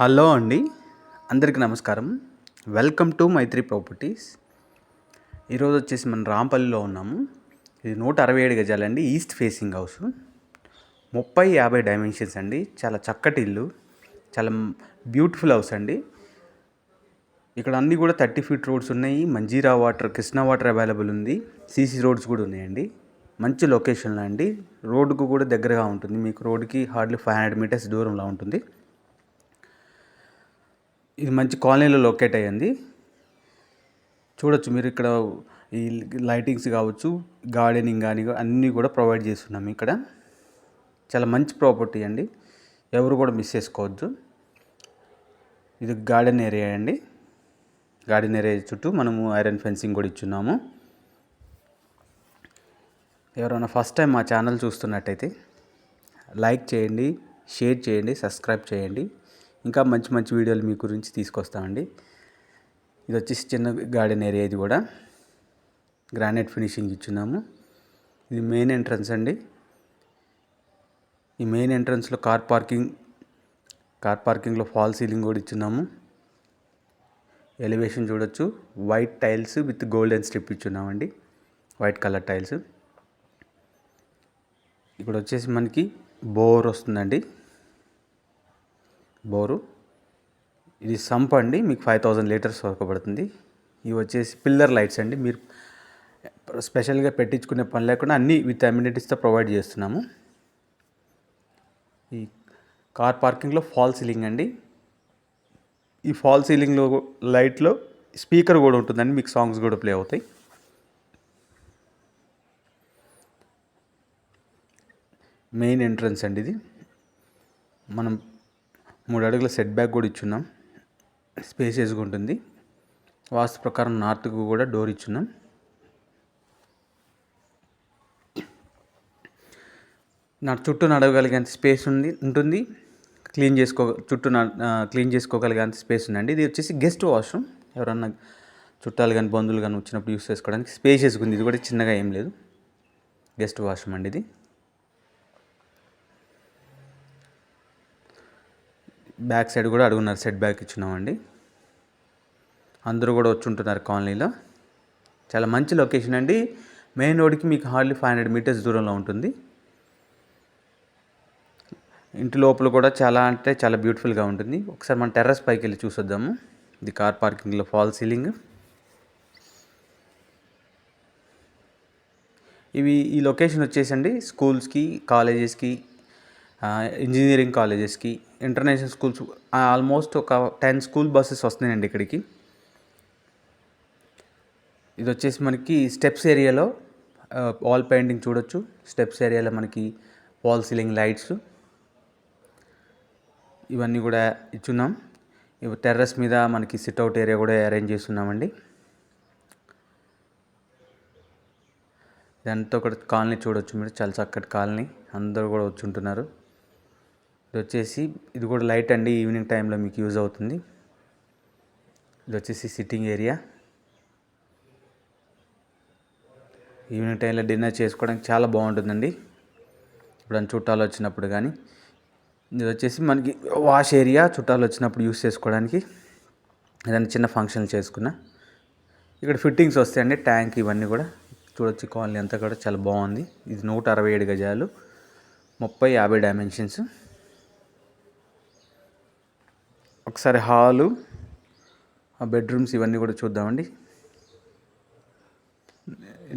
Hello అండి అందరికీ నమస్కారం. Welcome to Maitri properties. ఈరోజు వచ్చేసి మనం రాంపల్లిలో ఉన్నాము. ఇది నూట అరవై ఏడు గజాలండి ఈస్ట్ ఫేసింగ్ హౌస్. ముప్పై యాభై డైమెన్షన్స్ అండి చాలా చక్కటి ఇల్లు చాలా బ్యూటిఫుల్ హౌస్ అండి. ఇక్కడ అన్నీ కూడా థర్టీ ఫీట్ రోడ్స్ ఉన్నాయి Manjeera water Krishna water available ఉంది సీసీ రోడ్స్ కూడా ఉన్నాయండి. మంచి లొకేషన్లో అండి రోడ్డుకు కూడా దగ్గరగా ఉంటుంది మీకు రోడ్డుకి హార్డ్లీ ఫైవ్ హండ్రెడ్ మీటర్స్ దూరంలో ఉంటుంది. ఇది మంచి కాలనీలో లొకేట్ అయ్యింది. చూడొచ్చు మీరు ఇక్కడ ఈ లైటింగ్స్ కావచ్చు గార్డెనింగ్ కానీ అన్నీ కూడా ప్రొవైడ్ చేస్తున్నాం ఇక్కడ. చాలా మంచి ప్రాపర్టీ అండి. ఎవరు కూడా మిస్ చేసుకోవద్దు. ఇది గార్డెన్ ఏరియా అండి. గార్డెన్ ఏరియా చుట్టూ మనము ఐరన్ ఫెన్సింగ్ కూడా ఇచ్చున్నాము. ఎవరైనా ఫస్ట్ టైం మా ఛానల్ చూస్తున్నట్టయితే లైక్ చేయండి షేర్ చేయండి సబ్స్క్రైబ్ చేయండి. ఇంకా మంచి మంచి వీడియోలు మీ గురించి తీసుకొస్తామండి ఇది వచ్చేసి చిన్న గార్డెన్ ఏరియా ఇది కూడా. గ్రానైట్ ఫినిషింగ్ ఇచ్చున్నాము. ఇది మెయిన్ ఎంట్రన్స్ అండి. ఈ మెయిన్ ఎంట్రన్స్లో కార్ పార్కింగ్ కార్ పార్కింగ్లో ఫాల్ సీలింగ్ కూడా ఇచ్చున్నాము. ఎలివేషన్ చూడొచ్చు. White tiles with golden strip ఇచ్చున్నామండి. White colour tiles. ఇక్కడ వచ్చేసి మనకి బోర్ వస్తుందండి. బోరు. ఇది సంప్ అండి మీకు ఫైవ్ థౌజండ్ లీటర్స్ వరకు పడుతుంది. ఇవి వచ్చేసి పిల్లర్ లైట్స్ అండి. మీరు స్పెషల్గా పెట్టించుకునే పని లేకుండా అన్నీ విత్ అమ్యూనిటీస్తో ప్రొవైడ్ చేస్తున్నాము. ఈ కార్ పార్కింగ్లో ఫాల్ సీలింగ్ అండి. ఈ ఫాల్ సీలింగ్లో లైట్లో స్పీకర్ కూడా ఉంటుందండి మీకు సాంగ్స్ కూడా ప్లే అవుతాయి. మెయిన్ ఎంట్రన్స్ అండి ఇది. మనం మూడు అడుగుల సెట్ బ్యాక్ కూడా ఇచ్చున్నాం. స్పేసియస్గా ఉంటుంది. వాస్తు ప్రకారం నార్త్కు కూడా డోర్ ఇచ్చున్నాం. నా చుట్టూ నడవగలిగేంత స్పేస్ ఉంది ఉంటుంది. క్లీన్ చేసుకో చుట్టూ క్లీన్ చేసుకోగలిగేంత స్పేస్ ఉందండి. ఇది వచ్చేసి గెస్ట్ వాష్రూమ్ ఎవరన్నా చుట్టాలు కానీ బంధువులు కానీ వచ్చినప్పుడు యూస్ చేసుకోవడానికి స్పేషియస్గా ఉంది. ఇది కూడా చిన్నగా ఏం లేదు. గెస్ట్ వాష్రూమ్ అండి ఇది. బ్యాక్ సైడ్ కూడా అడుగున్నారు సెట్ బ్యాక్ ఇచ్చినామండి అందరూ కూడా వచ్చి ఉంటున్నారు కాలనీలో. చాలా మంచి లొకేషన్ అండి. మెయిన్ రోడ్కి మీకు హార్డ్లీ ఫైవ్ హండ్రెడ్ మీటర్స్ దూరంలో ఉంటుంది. ఇంటి లోపల కూడా చాలా అంటే చాలా బ్యూటిఫుల్గా ఉంటుంది. ఒకసారి మన టెర్రస్ పైకి వెళ్ళి చూసొద్దాము. ఇది కార్ పార్కింగ్లో ఫాల్ సీలింగ్. ఇవి ఈ లొకేషన్ వచ్చేసండి స్కూల్స్కి కాలేజెస్కి ఇంజనీరింగ్ కాలేజెస్కి. ఇంటర్నేషనల్ స్కూల్స్ ఆల్మోస్ట్ ఒక టెన్ స్కూల్ బస్సెస్ వస్తున్నాయండి ఇక్కడికి. ఇది వచ్చేసి మనకి స్టెప్స్ ఏరియాలో వాల్ పెయింటింగ్ చూడొచ్చు. స్టెప్స్ ఏరియాలో మనకి వాల్ సీలింగ్ లైట్స్. ఇవన్నీ కూడా ఇచ్చున్నాం. ఇవి టెర్రస్ మీద మనకి సిట్అవుట్ ఏరియా కూడా అరేంజ్ చేస్తున్నామండి. ఇదంతా కూడా కాలనీ చూడొచ్చు మీరు చాలా చక్కటి కాలనీ. అందరూ కూడా వచ్చి ఉంటున్నారు. ఇది వచ్చేసి ఇది కూడా లైట్ అండి ఈవినింగ్ టైంలో మీకు యూజ్ అవుతుంది. ఇది వచ్చేసి సిట్టింగ్ ఏరియా. ఈవినింగ్ టైంలో డిన్నర్ చేసుకోవడానికి చాలా బాగుంటుందండి. ఇప్పుడు చుట్టాలు వచ్చినప్పుడు కానీ. ఇది వచ్చేసి మనకి వాష్ ఏరియా చుట్టాలు వచ్చినప్పుడు యూస్ చేసుకోవడానికి. ఏదైనా చిన్న ఫంక్షన్ చేసుకున్నా. ఇక్కడ ఫిట్టింగ్స్ వస్తాయండి ట్యాంక్ ఇవన్నీ కూడా. చూడొచ్చు కాలనీ అంతా కూడా చాలా బాగుంది. ఇది నూట అరవై ఏడు గజాలు. ముప్పై యాభై డైమెన్షన్స్ ఒకసారి హాలు ఆ బెడ్రూమ్స్ ఇవన్నీ కూడా చూద్దామండి.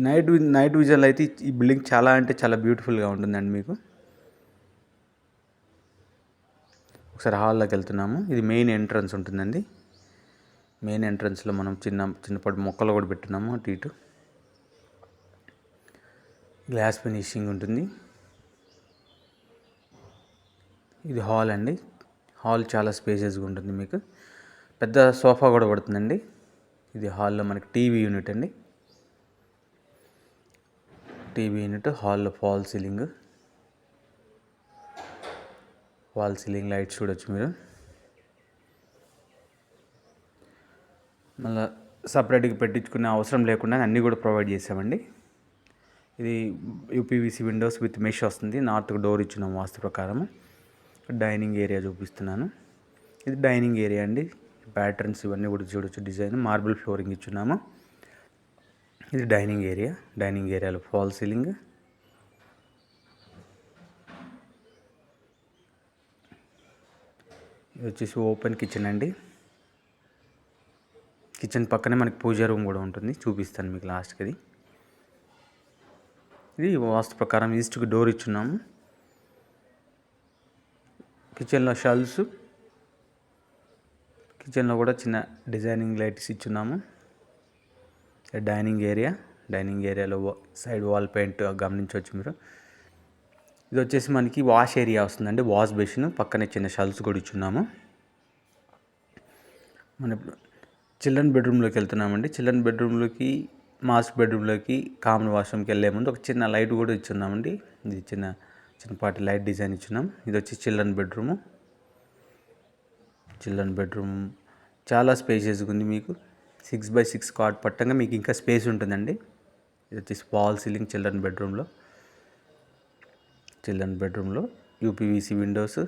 నైట్ నైట్ విజువల్ అయితే ఈ బిల్డింగ్ చాలా అంటే చాలా బ్యూటిఫుల్గా ఉంటుందండి మీకు. ఒకసారి హాల్లోకి వెళ్తున్నాము. ఇది మెయిన్ ఎంట్రన్స్ ఉంటుందండి. మెయిన్ ఎంట్రన్స్లో మనం చిన్న చిన్నపాటి మొక్కలు కూడా పెట్టున్నాము అటు ఇటు. గ్లాస్ ఫినిషింగ్ ఉంటుంది. ఇది హాల్ అండి. హాల్ చాలా స్పేసెస్గా ఉంటుంది మీకు. పెద్ద సోఫా కూడా పడుతుందండి. ఇది హాల్లో మనకి టీవీ యూనిట్ అండి. టీవీ యూనిట్ హాల్లో fall ceiling. Wall ceiling lights చూడొచ్చు మీరు. మళ్ళీ సపరేట్గా పెట్టించుకునే అవసరం లేకుండా అన్నీ కూడా ప్రొవైడ్ చేసామండి. ఇది యూపీవీసీ విండోస్ విత్ మెష్ వస్తుంది. నార్త్ డోర్ ఇచ్చినాం వాస్తు ప్రకారం డైనింగ్ ఏరియా చూపిస్తున్నాను. ఇది డైనింగ్ ఏరియా అండి. ప్యాటర్న్స్ ఇవన్నీ కూడా చూడొచ్చు. డిజైన్ మార్బుల్ ఫ్లోరింగ్ ఇచ్చున్నాము. ఇది డైనింగ్ ఏరియా. డైనింగ్ ఏరియాలో ఫాల్ సీలింగ్. ఇది వచ్చేసి ఓపెన్ కిచెన్ అండి. కిచెన్ పక్కనే మనకి పూజ రూమ్ కూడా ఉంటుంది. చూపిస్తాను మీకు లాస్ట్కి అది ఇది వాస్తు ప్రకారం ఈస్ట్కి డోర్ ఇచ్చున్నాము. కిచెన్లో షెల్ఫ్స్ కిచెన్లో కూడా చిన్న designing lights ఇచ్చున్నాము. Dining area. Dining ఏరియాలో సైడ్ వాల్ పెయింట్ గమనించవచ్చు మీరు. ఇది వచ్చేసి మనకి వాష్ ఏరియా వస్తుందండి. Wash basin. పక్కనే చిన్న షల్స్ కూడా ఇచ్చున్నాము. మన ఇప్పుడు చిల్డ్రన్ బెడ్రూమ్లోకి వెళ్తున్నామండి. చిల్డ్రన్ బెడ్రూమ్లోకి మాస్టర్ బెడ్రూమ్లోకి కామన్ వాష్రూమ్కి వెళ్ళే ముందు ఒక చిన్న లైట్ కూడా ఇచ్చున్నామండి. ఇది చిన్న చిన్నపాటి లైట్ డిజైన్ ఇచ్చినాం. ఇది వచ్చి చిల్డ్రన్ బెడ్రూము. చిల్డ్రన్ బెడ్రూమ్ చాలా స్పేషియస్గా ఉంది మీకు. సిక్స్ బై సిక్స్ కాట్ పట్టంగా మీకు ఇంకా స్పేస్ ఉంటుందండి. ఇది వచ్చి వాల్ సీలింగ్ చిల్డ్రన్ బెడ్రూమ్లో చిల్డ్రన్ బెడ్రూమ్లో యూపీవీసీ విండోస్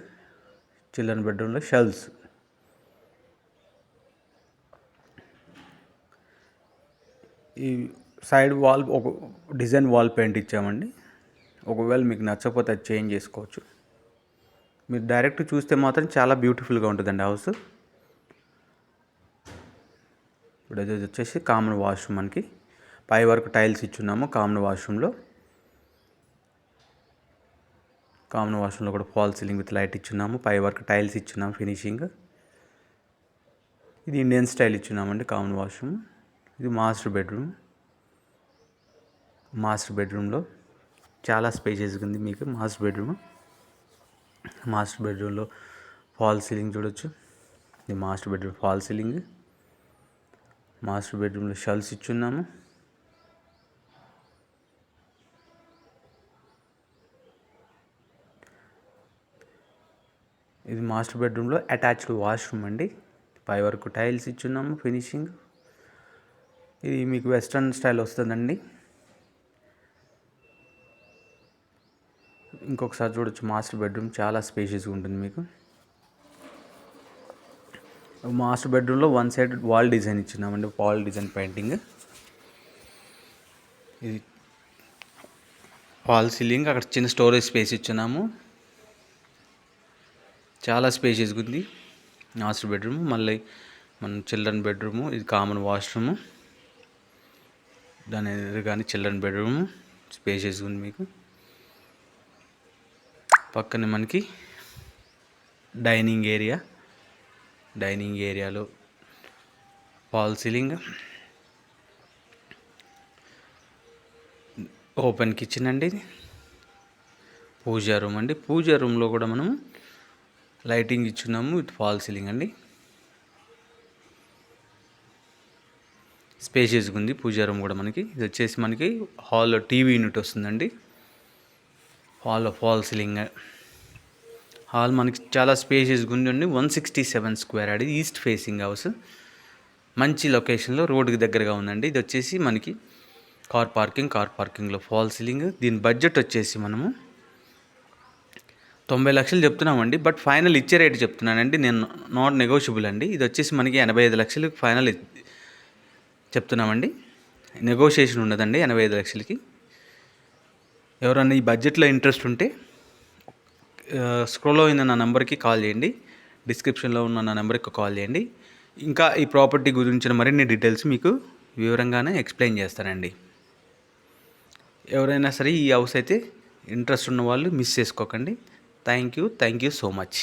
చిల్డ్రన్ బెడ్రూమ్లో షెల్స్ ఈ సైడ్ వాల్ ఒక డిజైన్ వాల్ పెయింట్ ఇచ్చామండి. ఒకవేళ మీకు నచ్చకపోతే అది చేంజ్ చేసుకోవచ్చు. మీరు డైరెక్ట్ చూస్తే మాత్రం చాలా బ్యూటిఫుల్గా ఉంటుందండి హౌస్. ఇప్పుడు అది వచ్చేసి కామన్ వాష్రూమ్ మనకి. పై వరకు టైల్స్ ఇచ్చున్నాము కామన్ వాష్రూమ్లో. కామన్ వాష్రూమ్లో కూడా ఫాల్ సీలింగ్ విత్ లైట్ ఇచ్చున్నాము. పై వరకు టైల్స్ ఇచ్చున్నాము ఫినిషింగ్. ఇది ఇండియన్ స్టైల్ ఇచ్చున్నామండి కామన్ వాష్రూమ్. ఇది మాస్టర్ బెడ్రూమ్. మాస్టర్ బెడ్రూమ్లో చాలా స్పేషియస్గా ఉంది మీకు మాస్టర్ బెడ్రూమ్ మాస్టర్ బెడ్రూమ్లో ఫాల్ సీలింగ్ చూడొచ్చు. ఇది master bedroom fall ceiling master బెడ్రూమ్లో షల్స్ ఇచ్చున్నాము. ఇది మాస్టర్ బెడ్రూమ్లో అటాచ్డ్ వాష్రూమ్ అండి. పై వరకు టైల్స్ ఇచ్చున్నాము ఫినిషింగ్ ఇది మీకు వెస్ట్రన్ స్టైల్ వస్తుందండి. ఇంకొకసారి చూడొచ్చు. మాస్టర్ బెడ్రూమ్ చాలా స్పేషియస్గా ఉంటుంది మీకు. మాస్టర్ బెడ్రూమ్లో వన్ సైడ్ వాల్ డిజైన్ ఇచ్చినామండి వాల్ డిజైన్ పెయింటింగ్. ఇది వాల్ సీలింగ్. అక్కడ చిన్న స్టోరేజ్ స్పేస్ ఇచ్చినాము. చాలా స్పేషియస్గా ఉంది మాస్టర్ బెడ్రూమ్. మళ్ళీ మన చిల్డ్రన్ బెడ్రూము ఇది కామన్ వాష్రూము. దాని ఎదురుగానే చిల్డ్రన్ బెడ్రూమ్. స్పేషియస్గా ఉంది మీకు. పక్కనే మనకి డైనింగ్ ఏరియా. డైనింగ్ ఏరియాలో వాల్ సీలింగ్. ఓపెన్ కిచెన్ అండి పూజా రూమ్ అండి. పూజా రూమ్లో కూడా మనం లైటింగ్ ఇచ్చున్నాము. విత్ ఫాల్ సీలింగ్ అండి. స్పేషియస్గా ఉంది. పూజా రూమ్ కూడా మనకి. ఇది వచ్చేసి మనకి హాల్లో టీవీ యూనిట్ వస్తుందండి. హాల్లో ఫాల్ సీలింగ్ హాల్ మనకి చాలా స్పేషియస్గా ఉండి వన్ సిక్స్టీ సెవెన్ స్క్వేర్ అది ఈస్ట్ ఫేసింగ్ హౌస్ మంచి లొకేషన్లో రోడ్డుకి దగ్గరగా ఉందండి. ఇది వచ్చేసి మనకి కార్ పార్కింగ్ కార్ పార్కింగ్లో ఫాల్ సీలింగ్ దీని బడ్జెట్ వచ్చేసి మనము తొంభై లక్షలు చెప్తున్నామండి. బట్ ఫైనల్ ఇచ్చే రేట్ చెప్తున్నానండి. నేను నాట్ నెగోషియబుల్ అండి. ఇది వచ్చేసి మనకి ఎనభై ఐదు లక్షలు ఫైనల్ చెప్తున్నామండి. నెగోషియేషన్ ఉండదండి ఎనభై ఐదు లక్షలకి. ఎవరైనా ఈ బడ్జెట్లో ఇంట్రెస్ట్ ఉంటే స్క్రోల్ అయిన నా నెంబర్కి కాల్ చేయండి. డిస్క్రిప్షన్లో ఉన్న నా నెంబర్కి కాల్ చేయండి. ఇంకా ఈ ప్రాపర్టీ గురించిన మరిన్ని డీటెయిల్స్ మీకు వివరంగానే ఎక్స్ప్లెయిన్ చేస్తానండి. ఎవరైనా సరే ఈ హౌస్ అయితే ఇంట్రెస్ట్ ఉన్న వాళ్ళు మిస్ చేసుకోకండి. Thank you thank you so much